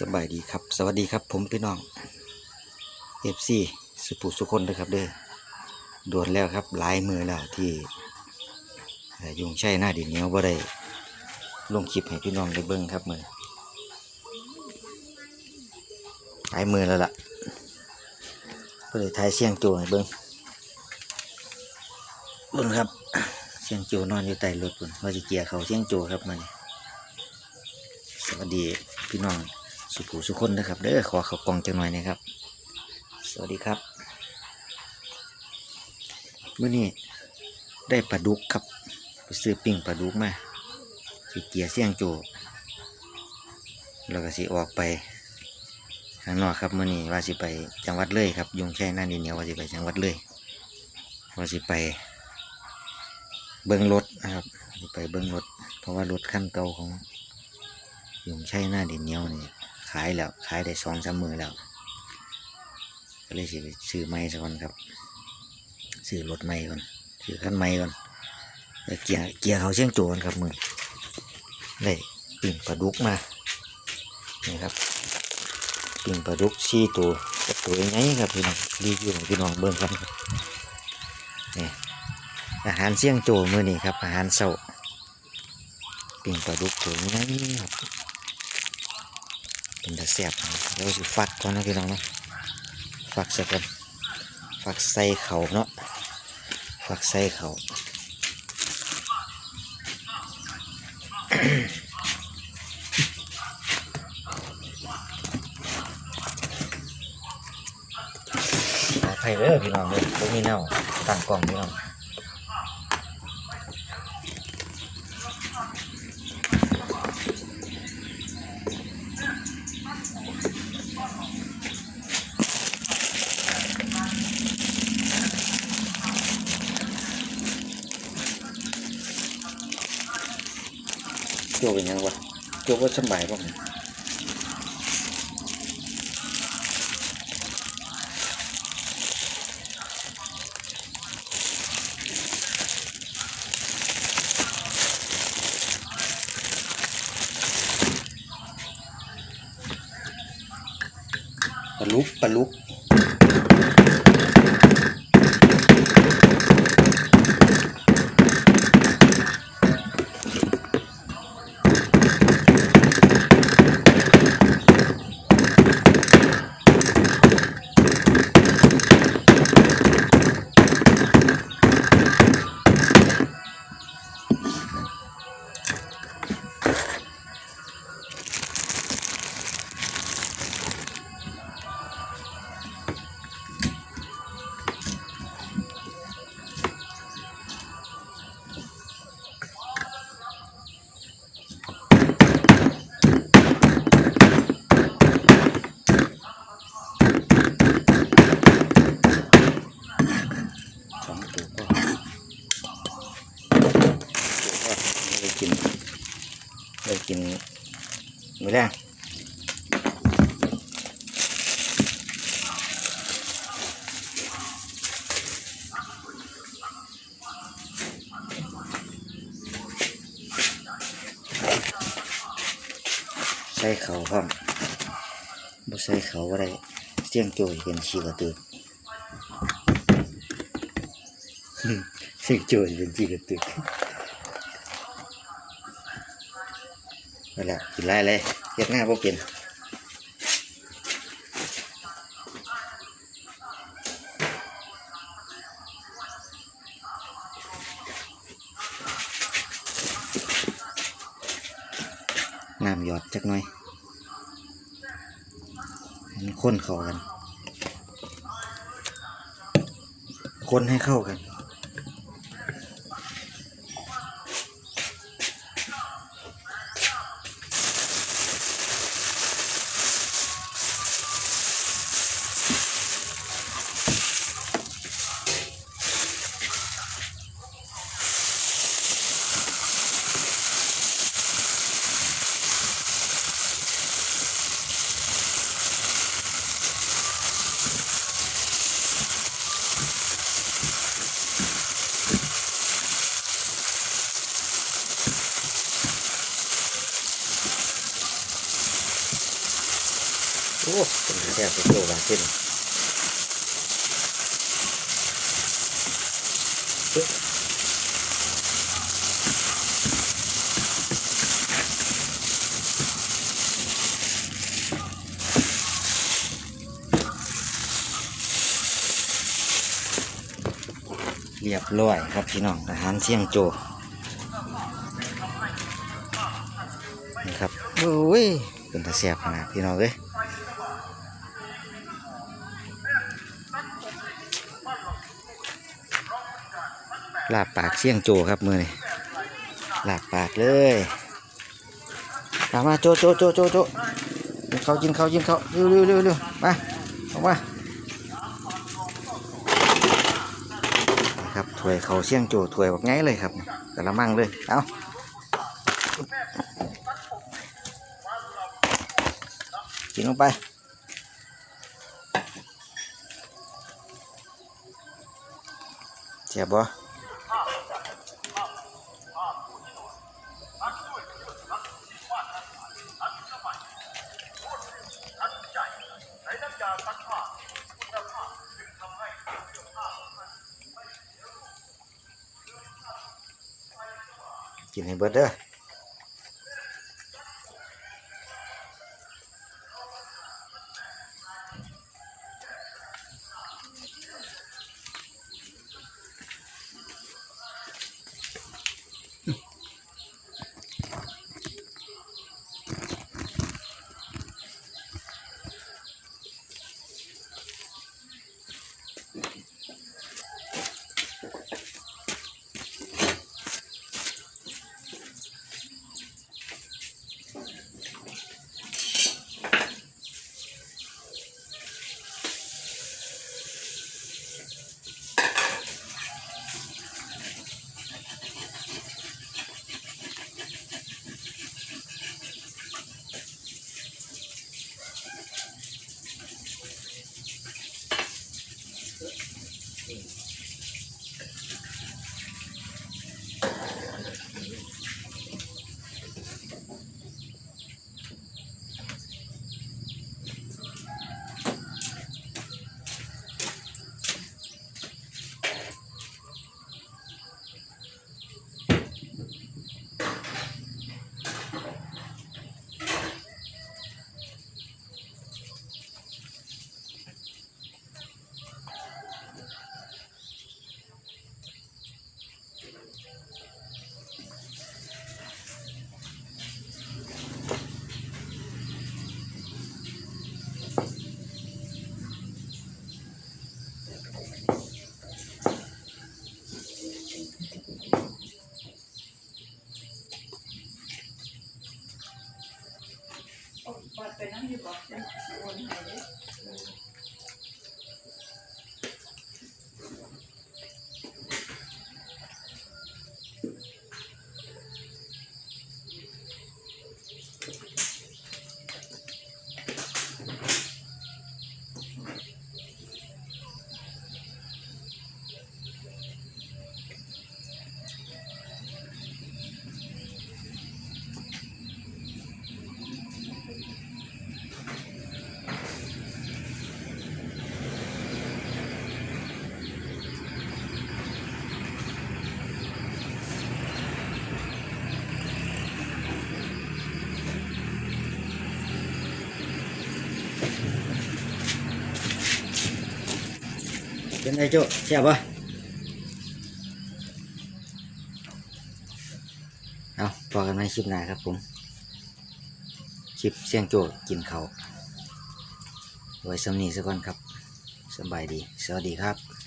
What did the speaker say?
สบายดีครับ สวัสดีครับผมพี่น้องเอฟซีสุภูสุคนนะครับเด้อด่วนแล้วครับหลายมือแล้วที่ยุงใช่หน้าดินเหนียวบ่ได้ลงคลิปให้พี่น้องได้เบิ่งครับมือหลายมือแล้วล่ะก็เลยทายเสียงโจให้เบิ่งเบิ่งครับเสียงโจนอนอยู่ใต้รถพุ่นว่าจะเกียร์เขาเสียงโจครับมันสวัสดีพี่น้อง สุขุสุคนนะครับเด้อขอเขากล่องจังหน่อยนะครับ สวัสดีครับเมื่อนี้ได้ปลาดุกครับไปซื้อปิ้งปลาดุกมาสิเกียเสี่ยงโจแล้วก็สิออกไปข้างนอกครับเมื่อนี้ว่าสิไปจังหวัดเลยครับยงแช่หน้าดินเหนียวว่าสิไปจังหวัดเลยว่าสิไปเบิ้งรถนะครับไปเบิ้งรถเพราะว่ารถขั้นเก่าของยุงใช่หน้าดินเหนียวนี่ ขายแล้ว ขายได้สองสามมือแล้ว ก็เลยสิไปซื้อไม้สักคนครับ ซื้อรถไม้ก่อนซื้อขั้นไม้ก่อนเกียร์เกียร์เขาเชียงโจรครับมือได้ปิ่งปลาดุกมานี่ครับปิ่งปลาดุกสี่ตัวกับตัวใหญ่ครับพี่น้องรีวิวให้พี่น้องเบิ่งกันครับนี่อาหารเชียงโจมือนี่ครับอาหารเช้าปิ่งปลาดุกตัวนี้ครับ เป็นตะแซ่บเราสิฟักก่อนนะพี่น้องเนาะฟักใส่กันฟักใส่เขาเนาะฟักใส่เขาขออภัยเด้อพี่น้องเลยพวกนี้เน่าตั้งกล่องพี่น้อง โจเป็นยังวะโจว่าสำบายป่ะปลาลุกปลาลุก เขาพร้อมบ่ใส่เขาว่าได้เสียงโจยเป็นชีกระตือเสียงโจยเป็นชีกระตือนั่นแหละกินไรเลยเฮ็ดหน้าพวกเป็นน้ำหยอดจักหน่อย มันข้นเข้ากัน คนให้เข้ากัน โอ้เป็นแซ่เป็นโลบางเส้นเรียบร้อยครับพี่น้องอาหารเสี่ยงโจนี่ครับโอ้ยเป็นตาแซ่บขนาดพี่น้องเอ้ย ลาบปากเสี่ยงโจครับมือนี่ลาบปากเลยตามมาโจโจโจโจโจกินเขาวกินเขาวกินเขาเร็วเร็วเร็วเร็วมาออกมาครับถวยเขาเสี่ยงโจถวยแบบไงเลยครับกระมังเลยเอากินลงไปเจ็บบ่ กินให้เบิดเด้อ 你把钱给我，你。 เป็นไงโจ้แซ่บบ่เอาพอกันในคลิปหน้าครับผม คลิปเสี่ยงโจกินเขาไว้สำนีซะก่อนครับสบายดี สวัสดีครับ